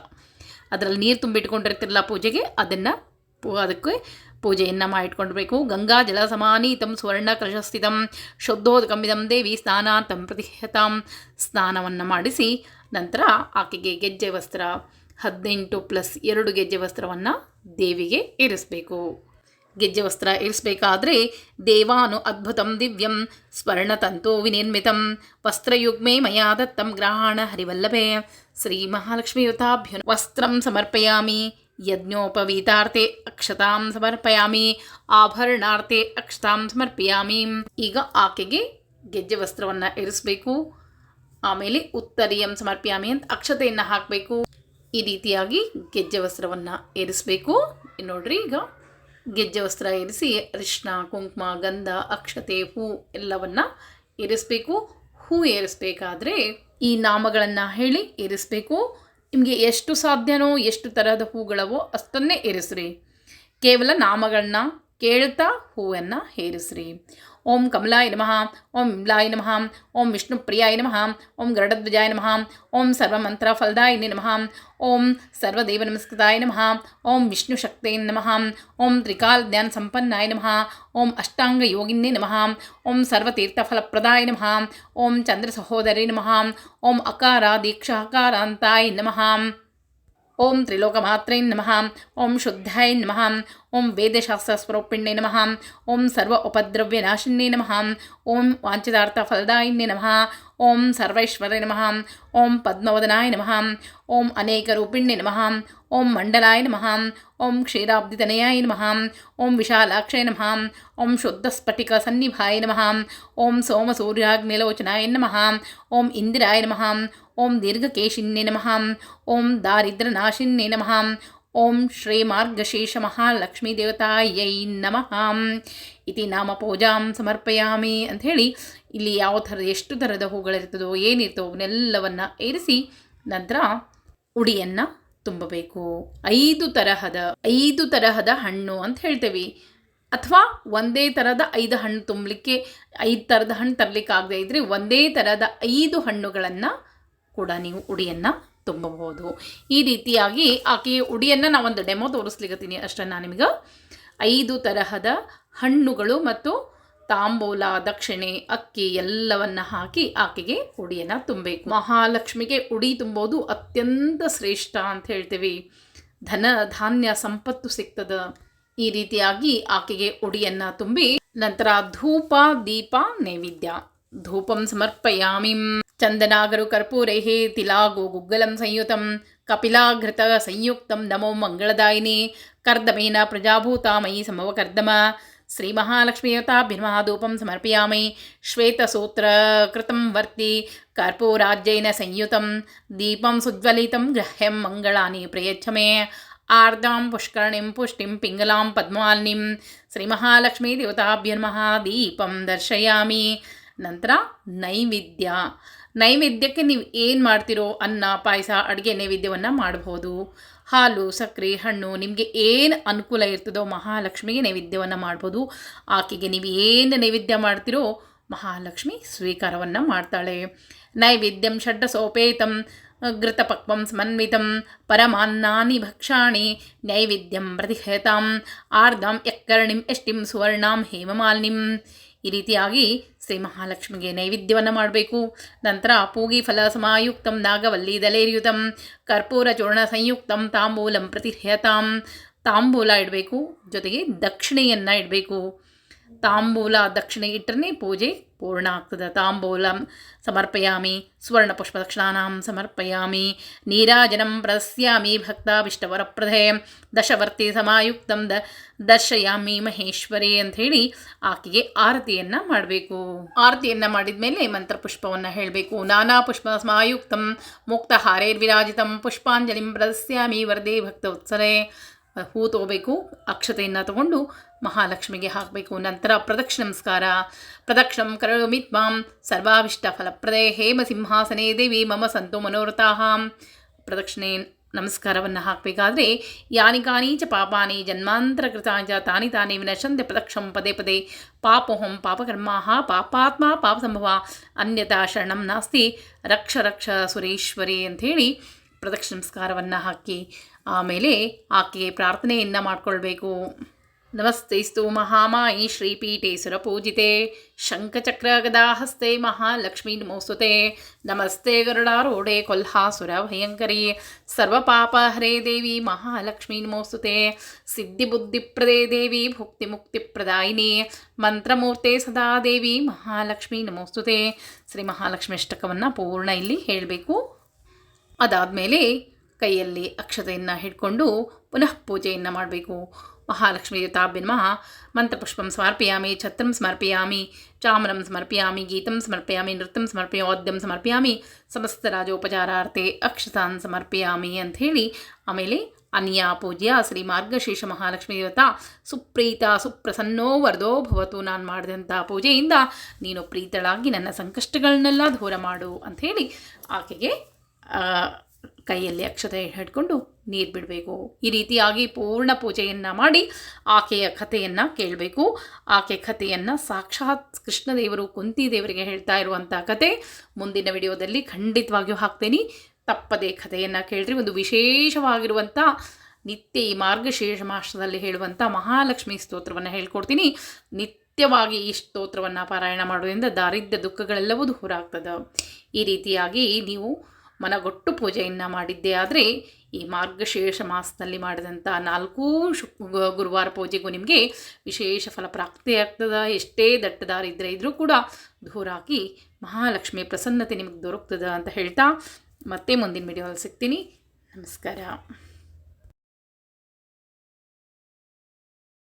ಅದರಲ್ಲಿ ನೀರು ತುಂಬಿಟ್ಕೊಂಡಿರ್ತಿರಲ್ಲ ಪೂಜೆಗೆ, ಅದನ್ನು ಪೂ, ಅದಕ್ಕೆ ಪೂಜೆಯನ್ನು ಮಾಡಿಟ್ಕೊಂಡಿರಬೇಕು ಗಂಗಾ ಜಲ ಸಮಾನೀತಂ ಸುವರ್ಣ ಕಲಶಸ್ಥಿತಂ ಶುದ್ಧೋದಕಮಿದಂ ದೇವಿ ಸ್ನಾನಾಂತಂ ಪ್ರತಿಹತಾಂ ಸ್ನಾನವನ್ನು ಮಾಡಿಸಿ ನಂತರ ಆಕೆಗೆ ಗೆಜ್ಜೆ ವಸ್ತ್ರ ಹದಿನೆಂಟು ಪ್ಲಸ್ ಎರಡು ಗೆಜ್ಜೆ ವಸ್ತ್ರವನ್ನು ದೇವಿಗೆ ಇರಿಸಬೇಕು. ಗೆಜ್ಜೆ ವಸ್ತ್ರ ಇರಿಸಬೇಕಾದ್ರೆ ದೇವಾನು ಅದ್ಭುತಂ ದಿವ್ಯಂ ಸ್ವರ್ಣತಂತು ವಿನಿರ್ಮಿತಂ ವಸ್ತ್ರಯುಗ್ಮೇ ಮಯಾ ದತ್ತಂ ಗ್ರಹಾಣ ಹರಿವಲ್ಲಭೆ. ಶ್ರೀ ಮಹಾಲಕ್ಷ್ಮಿಯುತಾಭ್ಯು ವಸ್ತ್ರಂ ಸಮರ್ಪಯಾಮಿ, ಯಜ್ಞೋಪವೀತಾರ್ಥೆ ಅಕ್ಷತಾಂ ಸಮರ್ಪಯಾಮಿ, ಆಭರಣಾರ್ಥೆ ಅಕ್ಷತಾಂ ಸಮರ್ಪಯಾಮಿ. ಈಗ ಆಕೆಗೆ ಗೆಜ್ಜೆ ವಸ್ತ್ರವನ್ನು ಇರಿಸಬೇಕು. ಆಮೇಲೆ ಉತ್ತರಿಯಂ ಸಮರ್ಪಯಾಮಿ ಅಂತ ಅಕ್ಷತೆಯನ್ನು ಹಾಕಬೇಕು. ಈ ರೀತಿಯಾಗಿ ಗೆಜ್ಜೆ ವಸ್ತ್ರವನ್ನು ಇರಿಸಬೇಕು ನೋಡ್ರಿ ಈಗ ಗೆಜ್ಜೆ ವಸ್ತ್ರ ಇರಿಸಿ ಅರಿಶಿನ ಕುಂಕುಮ, ಗಂಧ, ಅಕ್ಷತೆ, ಹೂ ಎಲ್ಲವನ್ನ ಇರಿಸಬೇಕು. ಹೂ ಏರಿಸಬೇಕಾದ್ರೆ ಈ ನಾಮಗಳನ್ನು ಹೇಳಿ ಇರಿಸಬೇಕು ನಿಮಗೆ ಎಷ್ಟು ಸಾಧ್ಯನೋ ಎಷ್ಟು ತರಹದ ಹೂಗಳವೋ ಅಷ್ಟನ್ನೇ ಇರಿಸ್ರಿ ಕೇವಲ ನಾಮಗಳನ್ನ ಕೇಳ್ತಾ ಹೂವನ್ನು ಏರಿಸ್ರಿ. ಓಂ ಕಮಲಾಯ ನಮಃ ಓಂ ವಿಮ್ಲಾಯ ನಮಃ ಓಂ ವಿಷ್ಣುಪ್ರಿಯಾಯ ನಮಃ ಓಂ ಗರುಡಧ್ವಜಾಯ ನಮಃ ಓಂ ಸರ್ವಮಂತ್ರ ಫಲದಾಯಿನಿ ನಮಃ ಓಂ ಸರ್ವದೇವ ನಮಸ್ಕೃತಾಯ ನಮಃ ಓಂ ವಿಷ್ಣುಶಕ್ತೇ ನಮಃ ಓಂ ತ್ರಿಕಾಲ್ ಜ್ಞಾನ ಸಂಪನ್ನಾಯ ನಮಃ ಓಂ ಅಷ್ಟಾಂಗ ಯೋಗಿನ್ನೇ ನಮಃ ಓಂ ಸರ್ವತೀರ್ಥಫಲಪ್ರದಾಯ ನಮಃ ಓಂ ಚಂದ್ರ ಸಹೋದರಿ ನಮಃ ಓಂ ಅಕಾರ ದೀಕ್ಷಾಕಾರಾಂತಾಯ ನಮಃ ಓಂ ತ್ರಿಲೋಕಮಾತ್ರೈ ನಮಃ ಓಂ ಶುದ್ಧಾಯ ನಮಃ ಓಂ ವೇದಶಾಸ್ತ್ರಸ್ವರೂಪಿಣ್ಯೈ ನಮಃ ಓಂ ಸರ್ವ ಉಪದ್ರವ್ಯನಾಶಿನ್ಯೈ ನಮಃ ಓಂ ವಾಂಛಿತಾರ್ಥ ಫಲದಾಯಿನ್ಯೈ ನಮಃ ಓಂ ಸರ್ವೈಶ್ವರ್ಯ ನಮಃ ಓಂ ಪದ್ಮವದನಾಯ ನಮಃ ಓಂ ಅನೇಕರೂಪಿಣ್ಯೈ ನಮಃ ಓಂ ಮಂಡಲಾಯ ನಮಃ ಓಂ ಕ್ಷೀರಾಬ್ಧಿತನಯಾಯ ನಮಃ ಓಂ ವಿಶಾಲಾಕ್ಷಯ ನಮಃ ಓಂ ಶುದ್ಧಸ್ಫಟಿಕ ಸನ್ನಿಭಾಯ ನಮಃ ಓಂ ಸೋಮಸೂರ್ಯಾಗ್ನಿಲೋಚನಾಯ ನಮಃ ಓಂ ಇಂದಿರಾಯ ನಮಃ ಓಂ ದೀರ್ಘಕೇಶಿನ್ನೇ ನಮಃ. ಓಂ ದಾರಿದ್ರ್ಯನಾಶಿನ್ಯೈ ನಮಃ. ಓಂ ಶ್ರೀ ಮಾರ್ಗಶೇಷ ಮಹಾಲಕ್ಷ್ಮೀ ದೇವತಾಯೈ ನಮಃ. ಇತಿ ನಾಮ ಪೂಜಾಂ ಸಮರ್ಪಯಾಮಿ ಅಂಥೇಳಿ ಇಲ್ಲಿ ಯಾವ ಥರದ ಎಷ್ಟು ಥರದ ಹೂಗಳಿರ್ತದೋ ಏನಿರ್ತೋ ಅವನ್ನೆಲ್ಲವನ್ನು ಏರಿಸಿ ನಂತರ ಉಡಿಯನ್ನು ತುಂಬಬೇಕು. ಐದು ತರಹದ ಐದು ತರಹದ ಹಣ್ಣು ಅಂತ ಹೇಳ್ತೇವೆ. ಅಥವಾ ಒಂದೇ ಥರದ ಐದು ಹಣ್ಣು ತುಂಬಲಿಕ್ಕೆ, ಐದು ಥರದ ಹಣ್ಣು ತರಲಿಕ್ಕೆ ಆಗದೆ ಇದ್ದರೆ ಒಂದೇ ಥರದ ಐದು ಹಣ್ಣುಗಳನ್ನು ಕೂಡ ನೀವು ಉಡಿಯನ್ನು ತುಂಬಬಹುದು. ಈ ರೀತಿಯಾಗಿ ಆಕೆಯ ಉಡಿಯನ್ನು ನಾವೊಂದು ಡೆಮೋ ಅಷ್ಟೇ. ನಾನು ನಿಮಗೆ ಐದು ತರಹದ ಹಣ್ಣುಗಳು ಮತ್ತು ತಾಂಬೂಲ ದಕ್ಷಿಣೆ ಅಕ್ಕಿ ಎಲ್ಲವನ್ನ ಹಾಕಿ ಆಕೆಗೆ ಉಡಿಯನ್ನು ತುಂಬಬೇಕು. ಮಹಾಲಕ್ಷ್ಮಿಗೆ ಉಡಿ ತುಂಬೋದು ಅತ್ಯಂತ ಶ್ರೇಷ್ಠ ಅಂತ ಹೇಳ್ತೀವಿ. ಧನ ಧಾನ್ಯ ಸಂಪತ್ತು ಸಿಗ್ತದ. ಈ ರೀತಿಯಾಗಿ ಆಕೆಗೆ ಉಡಿಯನ್ನು ತುಂಬಿ ನಂತರ ಧೂಪ, ದೀಪ, ನೈವೇದ್ಯ. ಧೂಪಂ ಸಮರ್ಪಯಾಮಿ. ಚಂದನಾಗರು ಕರ್ಪೂರೈಃ ತಿಲಾಗೋ ಗುಗ್ಗಲಂ ಸಂಯುತಂ ಕಪಿಲಾಘೃತ ಸಂಯುಕ್ತಂ ನಮೋ ಮಂಗಳದಾಯಿನಿ ಕರ್ದಮೇನ ಪ್ರಜಾಭೂತ ಮಯಿ ಸಮವಕರ್ದಮ ಶ್ರೀ ಮಹಾಲಕ್ಷ್ಮೀಯತಾಭಿನಮಃ ಧೂಪಂ ಸಮರ್ಪಯಾಮಿ ಶ್ವೇತಸೂತ್ರ ಕೃತಂ ವರ್ತಿ ಕರ್ಪೂರಾಜ್ಯೈನ ಸಂಯುತಂ ದೀಪಂ ಸುಜ್ವಲಿತಂ ಗೃಹ್ಯಂ ಮಂಗಳಾನಿ ಪ್ರಯಚ್ಛ ಮೇ ಆರ್ದಾಂ ಪುಷ್ಕರಣಿಂ ಪುಷ್ಟಿಂ ಪಿಂಗಲಾಂ ಪದ್ಮಾಲಿನಿಂ ಶ್ರೀ ಮಹಾಲಕ್ಷ್ಮೀ ದೇವತಾಭ್ಯ ನಮಃ ದೀಪಂ ದರ್ಶಯಾಮಿ ನಂತರ ನೈವೇದ್ಯ ನೈವೇದ್ಯಕ್ಕೆ ನೀವು ಏನು ಮಾಡ್ತಿರೋ ಅನ್ನ, ಪಾಯಸ, ಅಡುಗೆ ನೈವೇದ್ಯವನ್ನು ಮಾಡ್ಬೋದು ಹಾಲು ಸಕ್ಕರೆ ಹಣ್ಣು ನಿಮಗೆ ಏನು ಅನುಕೂಲ ಇರ್ತದೋ ಮಹಾಲಕ್ಷ್ಮಿಗೆ ನೈವೇದ್ಯವನ್ನು ಮಾಡ್ಬೋದು ಆಕೆಗೆ ನೀವು ಏನು ನೈವೇದ್ಯ ಮಾಡ್ತಿರೋ ಮಹಾಲಕ್ಷ್ಮಿ ಸ್ವೀಕಾರವನ್ನು ಮಾಡ್ತಾಳೆ. ನೈವೇದ್ಯಂ ಷಡ್ಡಸೋಪೇತಂ, ಘೃತಪಕ್ವಂ ಸಮನ್ವಿತಂ, ಪರಮಾನ್ನಾನಿ ಭಕ್ಷಾಣಿ, ನೈವೇದ್ಯಂ ಪ್ರತಿಹೇತಾಂ, ಆರ್ಧಂ ಯಕ್ಕರ್ಣಿಂ ಎಷ್ಟಿಂ ಸುವರ್ಣಾಂ ಹೇಮಮಾಲಿನಿಂ. ಈ ರೀತಿಯಾಗಿ ಶ್ರೀ ಮಹಾಲಕ್ಷ್ಮಿಗೆ ನೈವೇದ್ಯವನ್ನು ಮಾಡಬೇಕು. ನಂತರ ಪೂಗಿ ಫಲ ಸಮಾಯುಕ್ತಂ ನಾಗವಲ್ಲಿ ದಲೇರ್ಯುತಂ, ಕರ್ಪೂರ ಚೂರ್ಣ ಸಂಯುಕ್ತಂ, ತಾಂಬೂಲಂ ಪ್ರತಿಹ್ಯತಾಂ. ತಾಂಬೂಲ ಇಡಬೇಕು, ಜೊತೆಗೆ ದಕ್ಷಿಣೆಯನ್ನು ಇಡಬೇಕು. ತಾಂಬೂಲ ದಕ್ಷಿಣೆ ಇಟ್ಟರೆ ಪೂಜೆ ಪೂರ್ಣ ಆಗ್ತದೆ ತಾಂಬೂಲಂ ಸಮರ್ಪಯಾಮಿ ದಕ್ಷಿಣಾಂ ಸಮರ್ಪಯಾಮಿ, ನೀರಾಜನಂ ಪ್ರದಸ್ಯಾಮಿ ಭಕ್ತಾಭಿಷ್ಟವರಪ್ರದೆ, ದಶವರ್ತಿ ಸಮಾಯುಕ್ತಂ ದ, ದರ್ಶಯಾಮಿ ಮಹೇಶ್ವರಿ ಅಂಥೇಳಿ ಆಕೆಗೆ ಆರತಿಯನ್ನು ಮಾಡಬೇಕು. ಆರತಿಯನ್ನು ಮಾಡಿದ ಮೇಲೆ ಮಂತ್ರಪುಷ್ಪವನ್ನು ಹೇಳಬೇಕು. ನಾನಾ ಪುಷ್ಪ ಸಮಾಯುಕ್ತಂ, ಮುಕ್ತ ಹಾರೈರ್ವಿರಾಜಿತಂ, ಪುಷ್ಪಾಂಜಲಿಂ ಪ್ರದಸ್ಯಾಮಿ ವರದೇ ಭಕ್ತ ಉತ್ಸರೆ ಹೂ ತಗೋಬೇಕು ಅಕ್ಷತೆಯನ್ನು ತಗೊಂಡು ಮಹಾಲಕ್ಷ್ಮಿಗೆ ಹಾಕಬೇಕು. ನಂತರ ಪ್ರದಕ್ಷಿಣ ನಮಸ್ಕಾರ. ಪ್ರದಕ್ಷಿಣಂ ಕರೋಮಿ ತ್ವಾಂ ಸರ್ವಾಭಿಷ್ಟ ಫಲಪ್ರದೇ. ಹೇಮ ಸಿಂಹಾಸನೆ ದೇವಿ ಮಮ ಸಂತೋ ಮನೋರಥಾಹ ಪ್ರದಕ್ಷಿಣೆ ನಮಸ್ಕಾರವನ್ನು ಹಾಕಬೇಕಾದ್ರೆ ಯಾನಿ ಕಾನಿ ಚ ಪಾಪಾನಿ ಜನ್ಮಾಂತರ ಕೃತಾಂಚ ತಾನಿ ತಾನೇ ವಿನಶಂತೆ ಪ್ರದಕ್ಷಂ ಪದೇ ಪದೇ. ಪಾಪೋಹಂ ಪಾಪಕರ್ಮಾಹ ಪಾಪಾತ್ಮ ಪಾಪ ಸಂಭವ ಅನ್ಯತಾ ಶರಣಂ ನಾಸ್ತಿ ರಕ್ಷ ರಕ್ಷ ಸುರೇಶ್ವರಿ ಅಂಥೇಳಿ ಪ್ರದಕ್ಷಿಣ ನಮಸ್ಕಾರವನ್ನು ಹಾಕಿ ಆಮೇಲೆ ಆಕೆಗೆ ಪ್ರಾರ್ಥನೆಯನ್ನು ಮಾಡಿಕೊಳ್ಬೇಕು. ನಮಸ್ತೈಸ್ತು ಮಹಾಮಾಯಿ ಶ್ರೀಪೀಠೆ ಸುರಪೂಜಿತೆ. ಶಂಖಚಕ್ರಗದಾಹಸ್ತೆ ಮಹಾಲಕ್ಷ್ಮೀ ನಮೋಸ್ತುತೆ. ನಮಸ್ತೆ ಗರುಡಾರೂಢೆ ಕೊಲ್ಹಾಸುರ ಭಯಂಕರಿ. ಸರ್ವಪಾಪಹರೇ ದೇವಿ ಮಹಾಲಕ್ಷ್ಮೀ ನಮೋಸ್ತುತೆ. ಸಿದ್ಧಿಬುದ್ಧಿಪ್ರದೇ ದೇವಿ ಭುಕ್ತಿ ಮುಕ್ತಿಪ್ರದಾಯಿನಿ ಮಂತ್ರಮೂರ್ತೆ ಸದಾ ದೇವಿ ಮಹಾಲಕ್ಷ್ಮೀ ನಮೋಸ್ತುತೆ. ಶ್ರೀ ಮಹಾಲಕ್ಷ್ಮಿ ಅಷ್ಟಕವನ್ನು ಪೂರ್ಣ ಇಲ್ಲಿ ಹೇಳಬೇಕು. ಅದಾದಮೇಲೆ ಕೈಯಲ್ಲಿ ಅಕ್ಷತೆಯನ್ನು ಹಿಡ್ಕೊಂಡು ಪುನಃ ಪೂಜೆಯನ್ನು ಮಾಡಬೇಕು. ಮಹಾಲಕ್ಷ್ಮಿ ತಾಭ್ಯ ಮಂತ ಮಂತ್ರಪುಷ್ಪಂ ಸಮರ್ಪಿಯಾಮಿ, ಛತ್ರಂ ಸಮರ್ಪಿಯಾಮಿ, ಚಾಮರಂ ಸಮರ್ಪಿಯಾಮಿ, ಗೀತಂ ಸಮರ್ಪಿಯಾಮಿ, ನೃತ್ಯಂ ಸಮರ್ಪಯ ಓದ್ಯಂ ಸಮರ್ಪಿಯಾಮಿ, ಸಮಸ್ತ ರಾಜೋಪಚಾರಾರ್ಥೆ ಅಕ್ಷತಾನ್ ಸಮರ್ಪಯಾಮಿ ಅಂಥೇಳಿ ಆಮೇಲೆ ಅನ್ಯಾ ಪೂಜ್ಯ ಶ್ರೀ ಮಾರ್ಗಶೇಷ ಮಹಾಲಕ್ಷ್ಮೀ ದೇವತಾ, ಸುಪ್ರೀತ ಸುಪ್ರಸನ್ನೋ ವರ್ಧೋ ಭವತು, ನಾನು ಮಾಡಿದಂಥ ಪೂಜೆಯಿಂದ ನೀನು ಪ್ರೀತಳಾಗಿ ನನ್ನ ಸಂಕಷ್ಟಗಳನ್ನೆಲ್ಲ ದೂರ ಮಾಡು ಅಂಥೇಳಿ ಆಕೆಗೆ ಕೈಯಲ್ಲಿ ಅಕ್ಷತೆ ಹಿಡ್ಕೊಂಡು ನೀರು ಬಿಡಬೇಕು. ಈ ರೀತಿಯಾಗಿ ಪೂರ್ಣ ಪೂಜೆಯನ್ನು ಮಾಡಿ ಆಕೆಯ ಕಥೆಯನ್ನು ಕೇಳಬೇಕು. ಆಕೆ ಕಥೆಯನ್ನು ಸಾಕ್ಷಾತ್ ಕೃಷ್ಣದೇವರು, ಕುಂತಿದೇವರಿಗೆ ಹೇಳ್ತಾ ಇರುವಂಥ ಕತೆ. ಮುಂದಿನ ವಿಡಿಯೋದಲ್ಲಿ ಖಂಡಿತವಾಗಿಯೂ ಹಾಕ್ತೇನೆ. ತಪ್ಪದೆ ಕಥೆಯನ್ನು ಕೇಳ್ರಿ. ಒಂದು ವಿಶೇಷವಾಗಿರುವಂಥ ನಿತ್ಯ ಈ ಮಾರ್ಗಶೀರ್ಷ ಮಾಸದಲ್ಲಿ ಹೇಳುವಂಥ ಮಹಾಲಕ್ಷ್ಮಿ ಸ್ತೋತ್ರವನ್ನು ಹೇಳ್ಕೊಡ್ತೀನಿ. ನಿತ್ಯವಾಗಿ ಈ ಸ್ತೋತ್ರವನ್ನು ಪಾರಾಯಣ ಮಾಡೋದ್ರಿಂದ ದಾರಿದ್ರ್ಯ ದುಃಖಗಳೆಲ್ಲವೂ ದೂರ ಆಗ್ತದೆ. ಈ ರೀತಿಯಾಗಿ ನೀವು ಮನಗೊಟ್ಟು ಪೂಜೆಯನ್ನು ಮಾಡಿದ್ದೆ. ಆದರೆ ಈ ಮಾರ್ಗಶೀರ್ಷ ಮಾಸದಲ್ಲಿ ಮಾಡಿದಂಥ ನಾಲ್ಕೂ ಶು ಗು- ಗುರುವಾರ ಪೂಜೆಗೂ ನಿಮಗೆ ವಿಶೇಷ ಫಲ ಪ್ರಾಪ್ತಿಯಾಗ್ತದೆ ಎಷ್ಟೇ ದಟ್ಟದಾರಿದ್ರೆ ಇದ್ದರೂ ಕೂಡ ದೂರಾಗಿ ಮಹಾಲಕ್ಷ್ಮಿ ಪ್ರಸನ್ನತೆ ನಿಮಗೆ ದೊರಕ್ತದ ಅಂತ ಹೇಳ್ತಾ ಮತ್ತೆ ಮುಂದಿನ ವಿಡಿಯೋಲ್ಲಿ ಸಿಗ್ತೀನಿ. ನಮಸ್ಕಾರ.